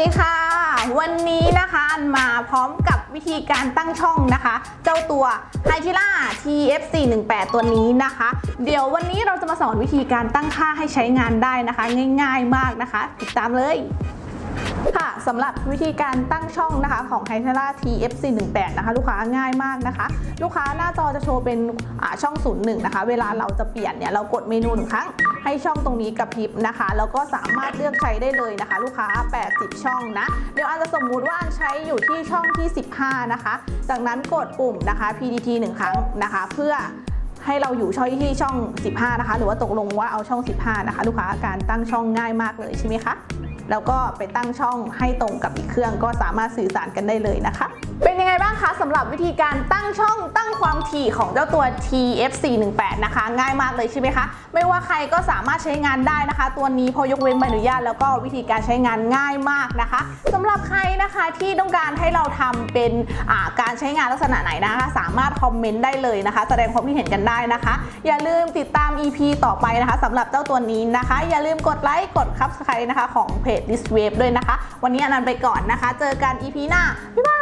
ดีค่ะ วันนี้นะคะอันมาพร้อมกับวิธีการตั้งช่องนะคะ เจ้าตัว h y t i l a TF418 ตัวนี้นะคะ เดี๋ยววันนี้เราจะมาสอนวิธีการตั้งค่าให้ใช้งานได้นะคะ ง่ายๆมากนะคะ ติดตามเลย ค่ะสำหรับวิธีการตั้งช่องนะคะของ h y t e l a TF418 นะคะลูกค้าง่ายมากนะคะ ลูกค้าหน้าจอจะโชว์เป็นอ่าช่อง 01 นะคะ เวลาเราจะเปลี่ยนเนี่ยเรากดเมนูหนึ่งครั้ง ให้ช่องตรงนี้กระพริบนะคะ แล้วก็สามารถเลือกใช้ได้เลยนะคะ ลูกค้า 80 ช่องนะ เดี๋ยวอาจจะสมมุติว่าอันใช้อยู่ที่ช่องที่ 15 นะคะ จากนั้นกดปุ่มนะคะ PDT 1 ครั้งนะคะ เพื่อให้เราอยู่ช่องที่ช่อง 15 นะคะ หรือว่าตกลงว่าเอาช่อง 15 นะคะ ลูกค้าการตั้งช่องง่ายมากเลยใช่ไหมคะ แล้วก็ไปตั้งช่องให้ตรงกับอีกเครื่องก็สามารถสื่อสารกันได้เลยนะคะ เป็นยังไงบ้างคะสำหรับวิธีการตั้งช่องตั้งความถี่ของเจ้าตัว TF418 นะคะ ง่ายมากเลยใช่ไหมคะ ไม่ว่าใครก็สามารถใช้งานได้นะคะ ตัวนี้พอยกเว้นใบอนุญาตแล้วก็วิธีการใช้งานง่ายมากนะคะสำหรับใครนะคะที่ต้องการให้เราทำเป็นการใช้งานลักษณะไหนนะคะ สามารถคอมเมนต์ได้เลยนะคะ แสดงความคิดเห็นกันได้นะคะ อย่าลืมติดตาม EP ต่อไปนะคะสำหรับเจ้าตัวนี้นะคะ อย่าลืมกดไลค์กด Subscribe นะคะของเพจ This Wave ด้วยนะคะ วันนี้อนันต์ไปก่อนนะคะ เจอกัน EP หน้าบ๊ายบาย